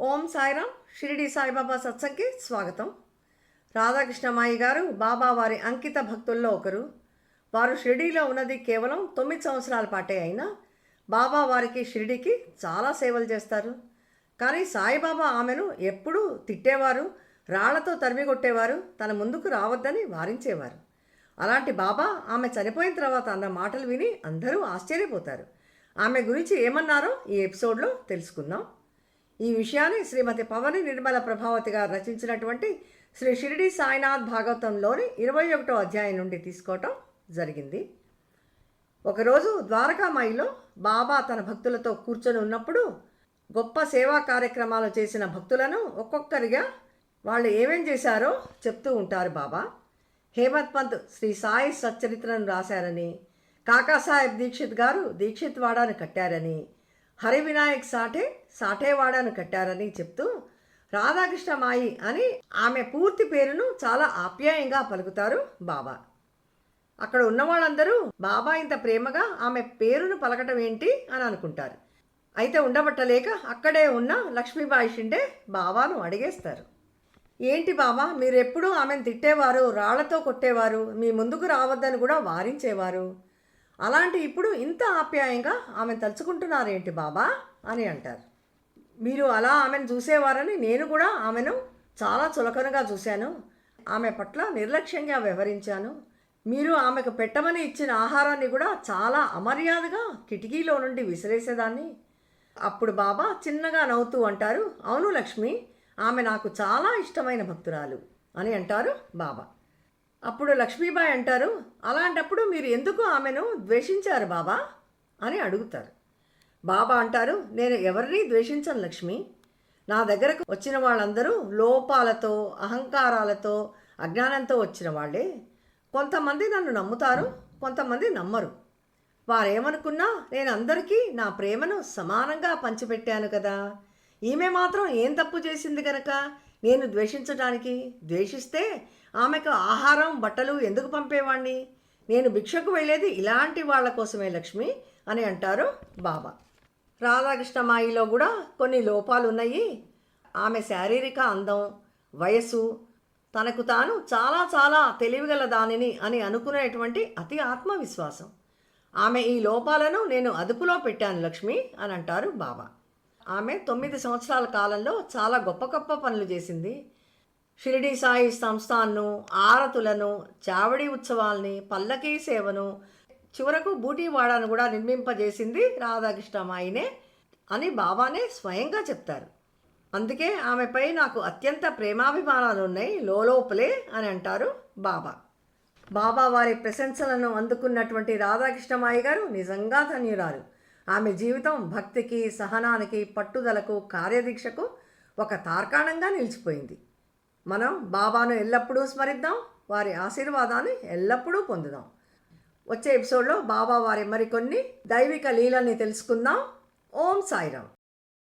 ఓం సాయిరామ్ షిరిడి సాయిబాబా సత్సంగ్కి స్వాగతం. రాధాకృష్ణమాయి గారు బాబా వారి అంకిత భక్తుల్లో ఒకరు. వారు షిరిడీలో ఉన్నది కేవలం తొమ్మిది సంవత్సరాల పాటే అయినా బాబా వారికి షిరిడీకి చాలా సేవలు చేస్తారు. కానీ సాయిబాబా ఆమెను ఎప్పుడూ తిట్టేవారు రాళ్ళతో తరిమి కొట్టేవారు తన ముందుకు రావద్దని వారించేవారు. అలాంటి బాబా ఆమె చనిపోయిన తర్వాత అన్న మాటలు విని అందరూ ఆశ్చర్యపోతారు. ఆమె గురించి ఏమన్నారో ఈ ఎపిసోడ్లో తెలుసుకుందాం. ఈ విషయాన్ని శ్రీమతి పవని నిర్మల ప్రభావతి గారు రచించినటువంటి శ్రీ షిరిడి సాయినాథ్ భాగవతంలోని ఇరవై ఒకటో అధ్యాయం నుండి తీసుకోవటం జరిగింది. ఒకరోజు ద్వారకామాయిలో బాబా తన భక్తులతో కూర్చొని ఉన్నప్పుడు గొప్ప సేవా కార్యక్రమాలు చేసిన భక్తులను ఒక్కొక్కరిగా వాళ్ళు ఏమేం చేశారో చెప్తూ ఉంటారు బాబా. హేమత్ పంత్ శ్రీ సాయి సచ్చరిత్రను రాశారని కాకాసాహెబ్ దీక్షిత్ గారు దీక్షిత్ వాడాను కట్టారని హరి వినాయక్ సాఠే సాటేవాడను కట్టారని చెప్తూ రాధాకృష్ణ మాయి అని ఆమె పూర్తి పేరును చాలా ఆప్యాయంగా పలుకుతారు బాబా. అక్కడ ఉన్న వాళ్ళందరూ బాబా ఇంత ప్రేమగా ఆమె పేరును పలకటం ఏంటి? అని అనుకుంటారు. అయితే ఉండబట్టలేక అక్కడే ఉన్న లక్ష్మీబాయి షిండే బాబాను అడిగేస్తారు. ఏంటి బాబా మీరెప్పుడూ ఆమెను తిట్టేవారు రాళ్ళతో కొట్టేవారు మీ ముందుకు రావద్దని కూడా వారించేవారు? అలాంటి ఇప్పుడు ఇంత ఆప్యాయంగా ఆమెను తలుచుకుంటున్నారేంటి బాబా? అని అంటారు. మీరు అలా ఆమెను చూసేవారని నేను కూడా ఆమెను చాలా చులకనగా చూశాను. ఆమె పట్ల నిర్లక్ష్యంగా వ్యవహరించాను. మీరు ఆమెకు పెట్టమని ఇచ్చిన ఆహారాన్ని కూడా చాలా అమర్యాదగా కిటికీలో నుండి విసిరేసేదాన్ని. అప్పుడు బాబా చిన్నగా నవ్వుతూ అంటారు అవును లక్ష్మి ఆమె నాకు చాలా ఇష్టమైన భక్తురాలు అని అంటారు బాబా. అప్పుడు లక్ష్మీబాయి అంటారు అలాంటప్పుడు మీరు ఎందుకు ఆమెను ద్వేషించారు బాబా? అని అడుగుతారు. బాబా అంటారు నేను ఎవరిని ద్వేషించను లక్ష్మి. నా దగ్గరకు వచ్చిన వాళ్ళందరూ లోపాలతో అహంకారాలతో అజ్ఞానంతో వచ్చిన వాళ్ళే. కొంతమంది నన్ను నమ్ముతారు కొంతమంది నమ్మరు. వారేమనుకున్నా నేను అందరికీ నా ప్రేమను సమానంగా పంచిపెట్టాను కదా. ఈమె మాత్రం ఏం తప్పు చేసింది కనుక నేను ద్వేషించడానికి ద్వేషిస్తే ఆమెకు ఆహారం బట్టలు ఎందుకు పంపేవాణ్ణి? నేను భిక్షకు వెళ్ళేది ఇలాంటి వాళ్ళ కోసమే లక్ష్మి అని అంటారు బాబా. రాధాకృష్ణమాయిలో కూడా కొన్ని లోపాలు ఉన్నాయి ఆమె శారీరక అందం వయస్సు తనకు తాను చాలా చాలా తెలివిగల దానిని అని అనుకునేటువంటి అతి ఆత్మవిశ్వాసం. ఆమె ఈ లోపాలను నేను అదుపులో పెట్టాను లక్ష్మి అని అంటారు బాబా. ఆమె తొమ్మిది సంవత్సరాల కాలంలో చాలా గొప్ప గొప్ప పనులు చేసింది. షిరిడి సాయి సంస్థాన్ను ఆరతులను చావడి ఉత్సవాల్ని పల్లకీ సేవను చివరకు బూటీవాడను కూడా నిర్మింపజేసింది రాధాకృష్ణమాయినే అని బాబానే స్వయంగా చెప్తారు. అందుకే ఆమెపై నాకు అత్యంత ప్రేమాభిమానాలు ఉన్నాయి లోపలే అని అంటారు బాబా. బాబా వారి ప్రశంసలను అందుకున్నటువంటి రాధాకృష్ణమాయి గారు నిజంగా ధన్యురాలు. ఆమె జీవితం భక్తికి సహనానికి పట్టుదలకు కార్యదీక్షకు ఒక తార్కాణంగా నిలిచిపోయింది. మనం బాబాను ఎల్లప్పుడూ స్మరిద్దాం వారి ఆశీర్వాదాన్ని ఎల్లప్పుడూ పొందుదాం. వచ్చే ఎపిసోడ్లో బాబా వారి మరికొన్ని దైవిక లీలని తెలుసుకుందాం. ఓం సాయిరామ్.